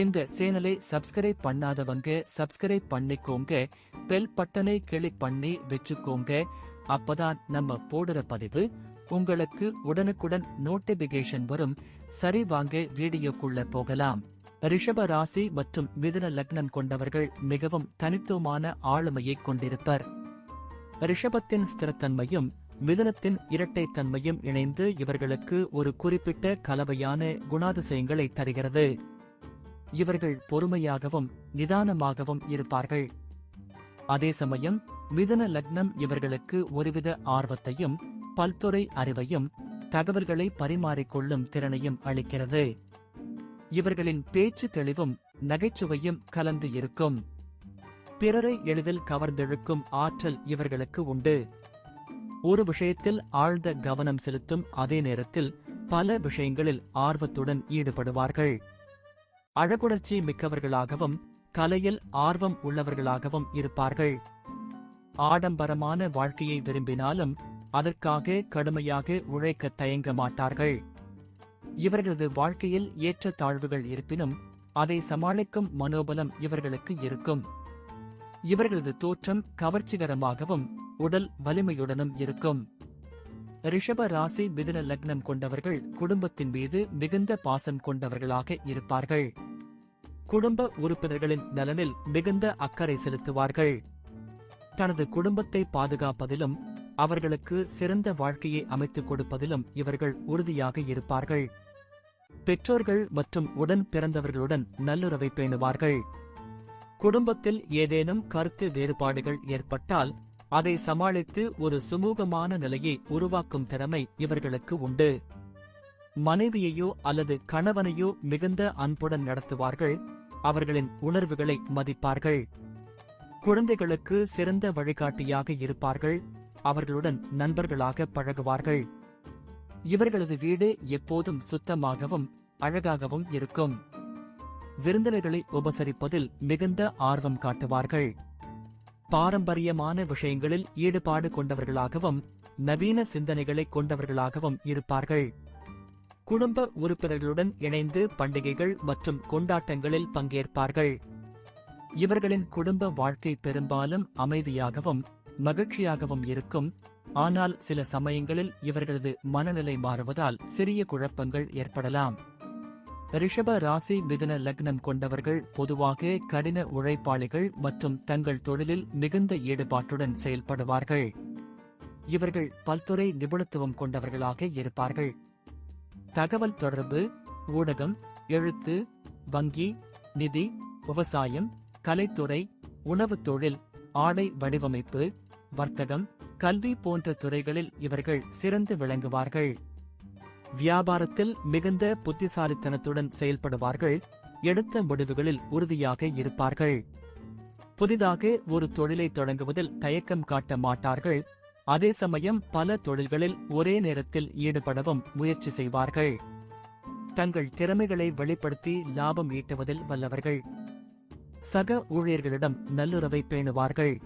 இந்த சேனலை சப்ஸ்கிரைப் பண்ணாதவங்க சப்ஸ்கிரைப் பண்ணிக்கோங்க. பெல் பட்டனை கிளிக் பண்ணி வச்சுக்கோங்க. அப்பதான் நம்ம போடுற பதிவு உங்களுக்கு உடனுக்குடன் நோட்டிபிகேஷன் வரும். சரி வாங்க வீடியோக்குள்ள போகலாம். ரிஷப ராசி மற்றும் மிதுன லக்னம் கொண்டவர்கள் மிகவும் தனித்துவமான ஆளுமையை கொண்டிருப்பர். ரிஷபத்தின் ஸ்திரத்தன்மையும் மிதனத்தின் இரட்டைத்தன்மையும் இணைந்து இவர்களுக்கு ஒரு குறிப்பிட்ட கலவையான குணாதிசயங்களை தருகிறது. இவர்கள் பொறுமையாகவும் நிதானமாகவும் இருப்பார்கள். அதே சமயம் மிதுன லக்னம் இவர்களுக்கு ஒருவித ஆர்வத்தையும் பல்துறை அறிவையும் தகவல்களை பரிமாறிக்கொள்ளும் திறனையும் அளிக்கிறது. இவர்களின் பேச்சு தெளிவும் நகைச்சுவையும் கலந்து இருக்கும். பிறரை எளிதில் கவர்ந்தெழுக்கும் ஆற்றல் இவர்களுக்கு உண்டு. ஒரு விஷயத்தில் ஆழ்ந்த கவனம் செலுத்தும் அதே நேரத்தில் பல விஷயங்களில் ஆர்வத்துடன் ஈடுபடுவார்கள். அழகுணர்ச்சி மிக்கவர்களாகவும் கலையில் ஆர்வம் உள்ளவர்களாகவும் இருப்பார்கள். ஆடம்பரமான வாழ்க்கையை விரும்பினாலும் அதற்காக கடுமையாக உழைக்க தயங்க மாட்டார்கள். இவர்களது வாழ்க்கையில் ஏற்ற தாழ்வுகள் இருப்பினும் அதை சமாளிக்கும் மனோபலம் இவர்களுக்கு இருக்கும். இவர்களது தோற்றம் கவர்ச்சிகரமாகவும் உடல் வலிமையுடனும் இருக்கும். ரிஷப ராசி மிதுன லக்னம் கொண்டவர்கள் குடும்பத்தின் மீது மிகுந்த பாசம் கொண்டவர்களாக இருப்பார்கள். குடும்ப உறுப்பினர்களின் நலனில் மிகுந்த அக்கறை செலுத்துவார்கள். தனது குடும்பத்தை பாதுகாப்பதிலும் அவர்களுக்கு சிறந்த வாழ்க்கையை அமைத்துக் கொடுப்பதிலும் இவர்கள் உறுதியாக இருப்பார்கள். பெற்றோர்கள் மற்றும் உடன் பிறந்தவர்களுடன் நல்லுறவை பேணுவார்கள். குடும்பத்தில் ஏதேனும் கருத்து வேறுபாடுகள் ஏற்பட்டால் அதை சமாளித்து ஒரு சுமூகமான நிலையை உருவாக்கும் திறமை இவர்களுக்கு உண்டு. மனைவியையோ அல்லது கணவனையோ மிகுந்த அன்புடன் நடத்துவார்கள். அவர்களின் உணர்வுகளை மதிப்பார்கள். குழந்தைகளுக்கு சிறந்த வழிகாட்டியாக இருப்பார்கள். அவர்களுடன் நண்பர்களாக பழகுவார்கள். இவர்களது வீடு எப்போதும் சுத்தமாகவும் அழகாகவும் இருக்கும். விருந்தினர்களை உபசரிப்பதில் மிகுந்த ஆர்வம் காட்டுவார்கள். பாரம்பரியமான விஷயங்களில் ஈடுபாடு கொண்டவர்களாகவும் நவீன சிந்தனைகளை கொண்டவர்களாகவும் இருப்பார்கள். குடும்ப உறுப்பினர்களுடன் இணைந்து பண்டிகைகள் மற்றும் கொண்டாட்டங்களில் பங்கேற்பார்கள். இவர்களின் குடும்ப வாழ்க்கை பெரும்பாலும் அமைதியாகவும் மகிழ்ச்சியாகவும் இருக்கும். ஆனால் சில சமயங்களில் இவர்களது மனநிலை மாறுவதால் சிறிய குழப்பங்கள் ஏற்படலாம். ரிஷப ராசி மிதுன லக்னம் கொண்டவர்கள் பொதுவாக கடின உழைப்பாளிகள் மற்றும் தங்கள் தொழிலில் மிகுந்த ஈடுபாட்டுடன் செயல்படுவார்கள். இவர்கள் பல்துறை நிபுணத்துவம் கொண்டவர்களாக இருப்பார்கள். தகவல் தொடர்பு ஊடகம் எழுத்து வங்கி நிதி விவசாயம் கலைத்துறை உணவுத் தொழில் ஆடை வடிவமைப்பு வர்த்தகம் கல்வி போன்ற துறைகளில் இவர்கள் சிறந்து விளங்குவார்கள். வியாபாரத்தில் மிகுந்த புத்திசாலித்தனத்துடன் செயல்படுவார்கள் எடுத்த முடிவுகளில் உறுதியாக இருப்பார்கள். புதிதாக ஒரு தொழிலை தொடங்குவதில் தயக்கம் காட்ட மாட்டார்கள். அதே சமயம் பல தொழில்களில் ஒரே நேரத்தில் ஈடுபடவும் முயற்சி செய்வார்கள். தங்கள் திறமைகளை வெளிப்படுத்தி லாபம் ஈட்டுவதில் வல்லவர்கள். சக ஊழியர்களிடம் நல்லுறவை பேணுவார்கள்.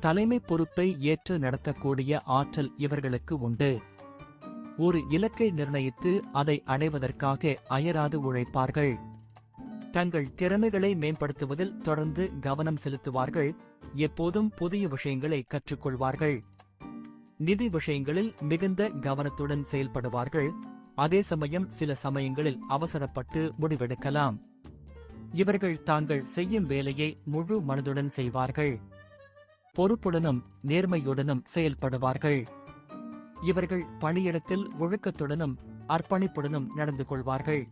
தலைமை பொறுப்பை ஏற்று நடத்தக்கூடிய ஆற்றல் இவர்களுக்கு உண்டு. ஒரு இலக்கை நிர்ணயித்து அதை அடைவதற்காக அயராது உழைப்பார்கள். தங்கள் திறமைகளை மேம்படுத்துவதில் தொடர்ந்து கவனம் செலுத்துவார்கள். எப்போதும் புதிய விஷயங்களை கற்றுக்கொள்வார்கள். நிதி விஷயங்களில் மிகுந்த கவனத்துடன் செயல்படுவார்கள். அதே சமயம் சில சமயங்களில் அவசரப்பட்டு முடிவெடுக்கலாம். இவர்கள் தாங்கள் செய்யும் வேலையை முழு மனதுடன் செய்வார்கள். பொறுப்புடனும் நேர்மையுடனும் செயல்படுவார்கள். இவர்கள் பணியிடத்தில் ஒழுக்கத்துடனும் அர்ப்பணிப்புடனும் நடந்து கொள்வார்கள்.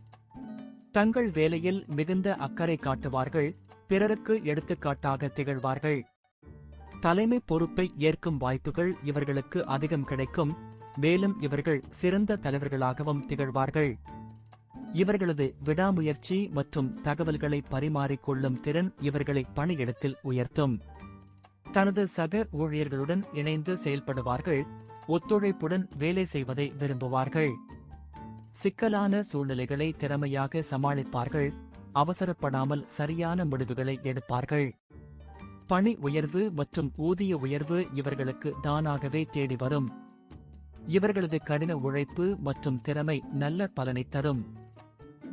தங்கள் வேலையில் மிகுந்த அக்கறை காட்டுவார்கள் பிறருக்கு எடுத்துக்காட்டாக திகழ்வார்கள். தலைமை பொறுப்பை ஏற்கும் வாய்ப்புகள் இவர்களுக்கு அதிகம் கிடைக்கும் மேலும் இவர்கள் சிறந்த தலைவர்களாகவும் திகழ்வார்கள். இவர்களது விடாமுயற்சி மற்றும் தகவல்களை பரிமாறிக்கொள்ளும் திறன் இவர்களை பணியிடத்தில் உயர்த்தும். தனது சக ஊழியர்களுடன் இணைந்து செயல்படுவார்கள் ஒத்துழைப்புடன் வேலை செய்வதை விரும்புவார்கள். சிக்கலான சூழ்நிலைகளை திறமையாக சமாளிப்பார்கள். அவசரப்படாமல் சரியான முடிவுகளை எடுப்பார்கள். பணி உயர்வு மற்றும் ஊதிய உயர்வு இவர்களுக்கு தானாகவே தேடி வரும். இவர்களது கடின உழைப்பு மற்றும் திறமை நல்ல பலனை தரும்.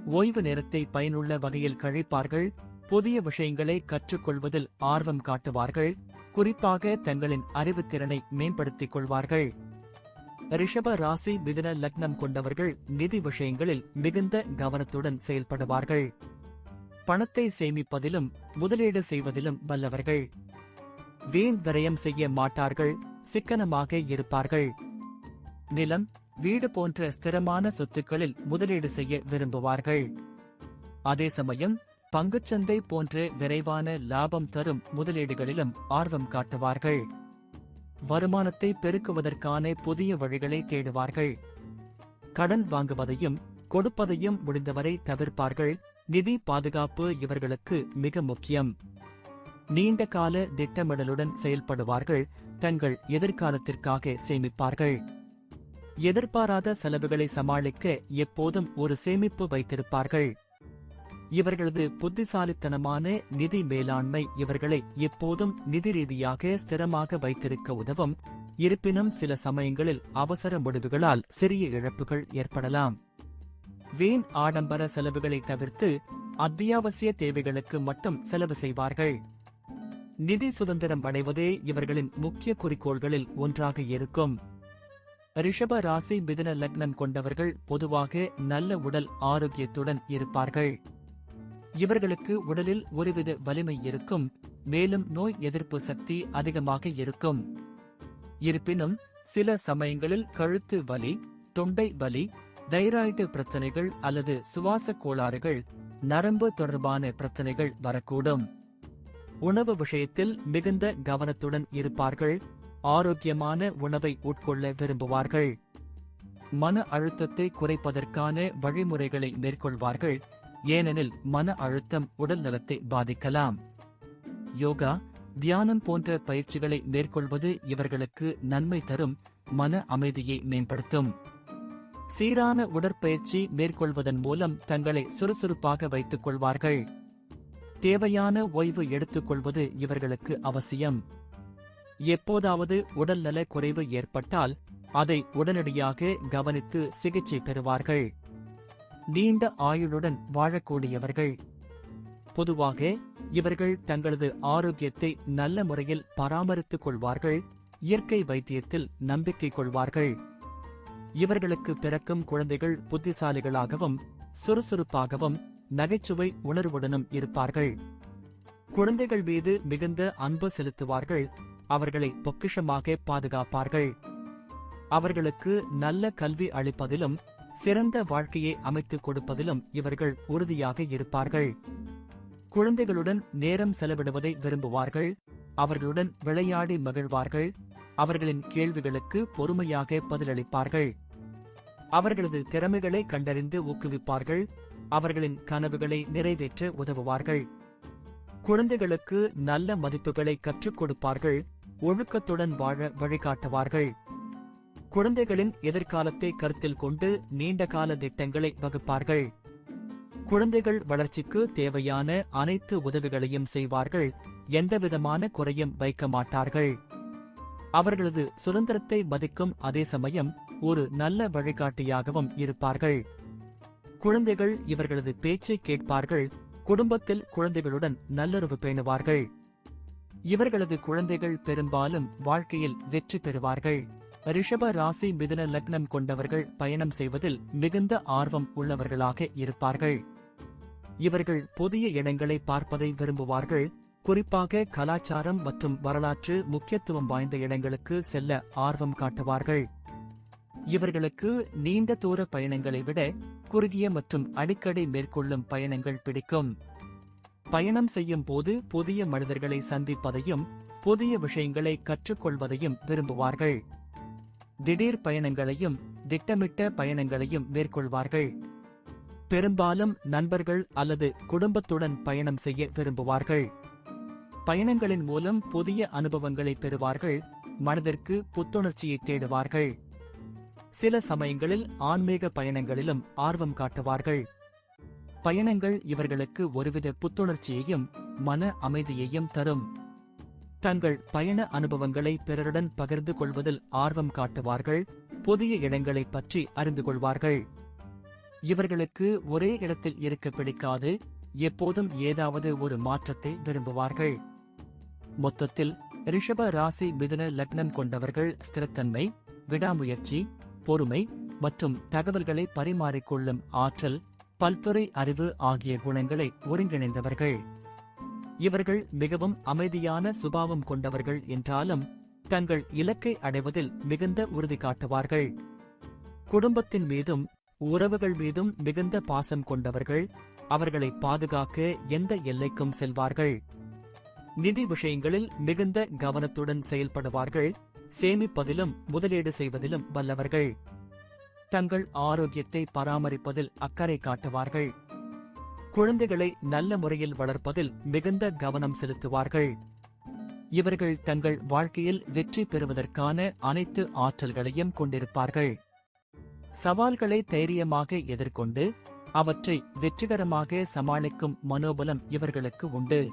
ஓய்வு நேரத்தை பயனுள்ள வகையில் கழிப்பார்கள். புதிய விஷயங்களை கற்றுக்கொள்வதில் ஆர்வம் காட்டுவார்கள். குறிப்பாக தங்களின் அறிவுத்திறனை மேம்படுத்திக் கொள்வார்கள். ரிஷப ராசி மிதன லக்னம் கொண்டவர்கள் நிதி விஷயங்களில் மிகுந்த கவனத்துடன் செயல்படுவார்கள். பணத்தை சேமிப்பதிலும் முதலீடு செய்வதிலும் வல்லவர்கள். வீண் விரயம் செய்ய மாட்டார்கள் சிக்கனமாக இருப்பார்கள். நிலம் வீடு போன்ற ஸ்திரமான சொத்துக்களில் முதலீடு செய்ய விரும்புவார்கள். அதே சமயம் பங்குச்சந்தை போன்ற விரைவான லாபம் தரும் முதலீடுகளிலும் ஆர்வம் காட்டுவார்கள். வருமானத்தை பெருக்குவதற்கான புதிய வழிகளை தேடுவார்கள். கடன் வாங்குவதையும் கொடுப்பதையும் முடிந்தவரை தவிர்ப்பார்கள். நிதி பாதுகாப்பு இவர்களுக்கு மிக முக்கியம். நீண்ட கால திட்டமிடலுடன் செயல்படுவார்கள். தங்கள் எதிர்காலத்திற்காக சேமிப்பார்கள். எதிர்பாராத செலவுகளை சமாளிக்க எப்போதும் ஒரு சேமிப்பு வைத்திருப்பார்கள். இவர்களது புத்திசாலித்தனமான நிதி மேலாண்மை இவர்களை எப்போதும் நிதி ரீதியாக ஸ்திரமாக வைத்திருக்க உதவும். இருப்பினும் சில சமயங்களில் அவசர முடிவுகளால் சிறிய இழப்புகள் ஏற்படலாம். வீண் ஆடம்பர செலவுகளை தவிர்த்து அத்தியாவசிய தேவைகளுக்கு மட்டும் செலவு செய்வார்கள். நிதி சுதந்திரம் அடைவதே இவர்களின் முக்கிய குறிக்கோள்களில் ஒன்றாக இருக்கும். ரிஷப ராசி மிதுன லக்னம் கொண்டவர்கள் பொதுவாக நல்ல உடல் ஆரோக்கியத்துடன் இருப்பார்கள். இவர்களுக்கு உடலில் ஒருவித வலிமை இருக்கும் மேலும் நோய் எதிர்ப்பு சக்தி அதிகமாக இருக்கும். இருப்பினும் சில சமயங்களில் கழுத்து வலி தொண்டை வலி தைராய்டு பிரச்சனைகள் அல்லது சுவாச கோளாறுகள் நரம்பு தொடர்பான பிரச்சனைகள் வரக்கூடும். உணவு விஷயத்தில் மிகுந்த கவனத்துடன் இருப்பார்கள் ஆரோக்கியமான உணவை உட்கொள்ள விரும்புவார்கள். மன அழுத்தத்தை குறைப்பதற்கான வழிமுறைகளை மேற்கொள்வார்கள் ஏனெனில் மன அழுத்தம் உடல் நலத்தை பாதிக்கலாம். யோகா தியானம் போன்ற பயிற்சிகளை மேற்கொள்வது இவர்களுக்கு நன்மை தரும் மன அமைதியை மேம்படுத்தும். சீரான உடற்பயிற்சி மேற்கொள்வதன் மூலம் தங்களை சுறுசுறுப்பாக வைத்துக் கொள்வார்கள். தேவையான ஓய்வு எடுத்துக்கொள்வது இவர்களுக்கு அவசியம். எப்போதாவது உடல்நல குறைவு ஏற்பட்டால் அதை உடனடியாக கவனித்து சிகிச்சை பெறுவார்கள். நீண்ட ஆயுளுடன் வாழக்கூடியவர்கள். பொதுவாக இவர்கள் தங்களது ஆரோக்கியத்தை நல்ல முறையில் பராமரித்துக் கொள்வார்கள் இயற்கை வைத்தியத்தில் நம்பிக்கை கொள்வார்கள். இவர்களுக்கு பிறக்கும் குழந்தைகள் புத்திசாலிகளாகவும் சுறுசுறுப்பாகவும் நகைச்சுவை உணர்வுடனும் இருப்பார்கள். குழந்தைகள் மீது மிகுந்த அன்பு செலுத்துவார்கள் அவர்களை பொக்கிஷமாக பாதுகாப்பார்கள். அவர்களுக்கு நல்ல கல்வி அளிப்பதிலும் சிறந்த வாழ்க்கையை அமைத்துக் கொடுப்பதிலும் இவர்கள் உறுதியாக இருப்பார்கள். குழந்தைகளுடன் நேரம் செலவிடுவதை விரும்புவார்கள். அவர்களுடன் விளையாடி மகிழ்வார்கள். அவர்களின் கேள்விகளுக்கு பொறுமையாக பதிலளிப்பார்கள். அவர்களது திறமைகளை கண்டறிந்து ஊக்குவிப்பார்கள். அவர்களின் கனவுகளை நிறைவேற்ற உதவுவார்கள். குழந்தைகளுக்கு நல்ல மதிப்புகளை கற்றுக் கொடுப்பார்கள். ஒழுக்கத்துடன் வாழ வழிகாட்டுவார்கள். குழந்தைகளின் எதிர்காலத்தை கருத்தில் கொண்டு நீண்ட கால திட்டங்களை வகுப்பார்கள். குழந்தைகள் வளர்ச்சிக்கு தேவையான அனைத்து உதவிகளையும் செய்வார்கள். எந்தவிதமான குறையும் வைக்க மாட்டார்கள். அவர்களது சுதந்திரத்தை மதிக்கும் அதே சமயம் ஒரு நல்ல வழிகாட்டியாகவும் இருப்பார்கள். குழந்தைகள் இவர்களது பேச்சை கேட்பார்கள். குடும்பத்தில் குழந்தைகளுடன் நல்லுறவு பேணுவார்கள். இவர்களது குழந்தைகள் பெரும்பாலும் வாழ்க்கையில் வெற்றி பெறுவார்கள். ரிஷப ராசி மிதன லக்னம் கொண்டவர்கள் பயணம் செய்வதில் மிகுந்த ஆர்வம் உள்ளவர்களாக இருப்பார்கள். இவர்கள் புதிய இடங்களை பார்ப்பதை விரும்புவார்கள். குறிப்பாக கலாச்சாரம் மற்றும் வரலாற்று முக்கியத்துவம் வாய்ந்த இடங்களுக்கு செல்ல ஆர்வம் காட்டுவார்கள். இவர்களுக்கு நீண்ட தூர பயணங்களை விட குறுகிய மற்றும் அடிக்கடி மேற்கொள்ளும் பயணங்கள் பிடிக்கும். பயணம் செய்யும் போது புதிய மனிதர்களை சந்திப்பதையும் புதிய விஷயங்களை கற்றுக்கொள்வதையும் விரும்புவார்கள். திடீர் பயணங்களையும் திட்டமிட்ட பயணங்களையும் மேற்கொள்வார்கள். பெரும்பாலும் நண்பர்கள் அல்லது குடும்பத்துடன் பயணம் செய்ய விரும்புவார்கள். பயணங்களின் மூலம் புதிய அனுபவங்களை பெறுவார்கள் மனதிற்கு புத்துணர்ச்சியை தேடுவார்கள். சில சமயங்களில் ஆன்மீக பயணங்களிலும் ஆர்வம் காட்டுவார்கள். பயணங்கள் இவர்களுக்கு ஒருவித புத்துணர்ச்சியையும் மன அமைதியையும் தரும். தங்கள் பயண அனுபவங்களை பிறருடன் பகிர்ந்து கொள்வதில் ஆர்வம் காட்டுவார்கள் புதிய இடங்களைப் பற்றி அறிந்து கொள்வார்கள். இவர்களுக்கு ஒரே இடத்தில் இருக்க பிடிக்காது எப்போதும் ஏதாவது ஒரு மாற்றத்தை விரும்புவார்கள். மொத்தத்தில் ரிஷப ராசி மிதுன லக்னம் கொண்டவர்கள் ஸ்திரத்தன்மை விடாமுயற்சி பொறுமை மற்றும் தகவல்களை பரிமாறிக்கொள்ளும் ஆற்றல் பல்துறை அறிவு ஆகிய குணங்களை ஒருங்கிணைந்தவர்கள். இவர்கள் மிகவும் அமைதியான சுபாவம் கொண்டவர்கள் என்றாலும் தங்கள் இலக்கை அடைவதில் மிகுந்த உறுதி காட்டுவார்கள். குடும்பத்தின் மீதும் உறவுகள் மீதும் மிகுந்த பாசம் கொண்டவர்கள் அவர்களை பாதுகாக்க எந்த எல்லைக்கும் செல்வார்கள். நிதி விஷயங்களில் மிகுந்த கவனத்துடன் செயல்படுவார்கள் சேமிப்பதிலும் முதலீடு செய்வதிலும் வல்லவர்கள். தங்கள் ஆரோக்கியத்தை பராமரிப்பதில் அக்கறை காட்டுவார்கள். குழந்தைகளை நல்ல முறையில் வளர்ப்பதில் மிகுந்த கவனம் செலுத்துவார்கள். இவர்கள் தங்கள் வாழ்க்கையில் வெற்றி பெறுவதற்கான அனைத்து ஆற்றல்களையும் கொண்டிருப்பார்கள். சவால்களை தைரியமாக எதிர்கொண்டு அவற்றை வெற்றிகரமாக சமாளிக்கும் மனோபலம் இவர்களுக்கு உண்டு.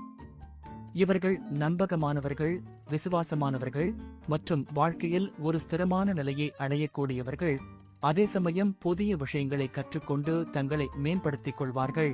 இவர்கள் நம்பகமானவர்கள் விசுவாசமானவர்கள் மற்றும் வாழ்க்கையில் ஒரு ஸ்திரமான நிலையை அடையக்கூடியவர்கள் அதே சமயம் புதிய விஷயங்களை கற்றுக்கொண்டு தங்களை மேம்படுத்திக் கொள்வார்கள்.